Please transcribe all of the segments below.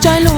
Chalo.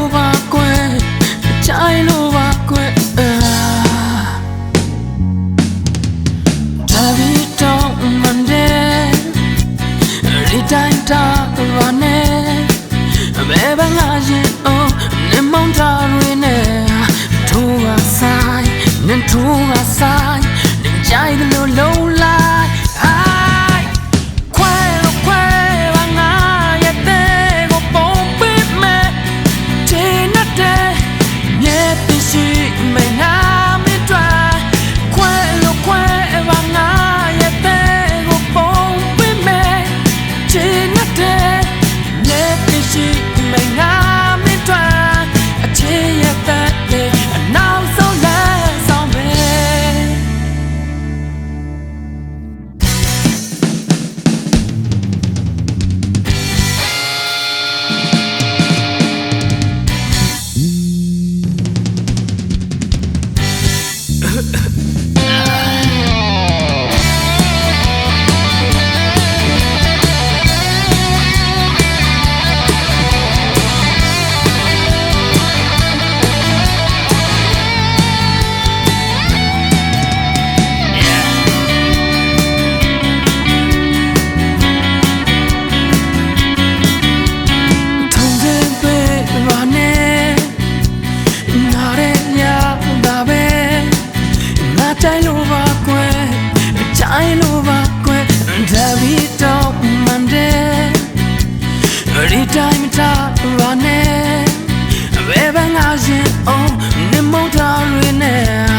တိုင်းလိုပါကွယ်အတိုင်းလိုပါကွယ်ဒါဘီတော့မန်ဒဲရီတိုင်းတာရနဲ့ဘယ်ဘငါရှင်အောင်နမောတာရနဲ့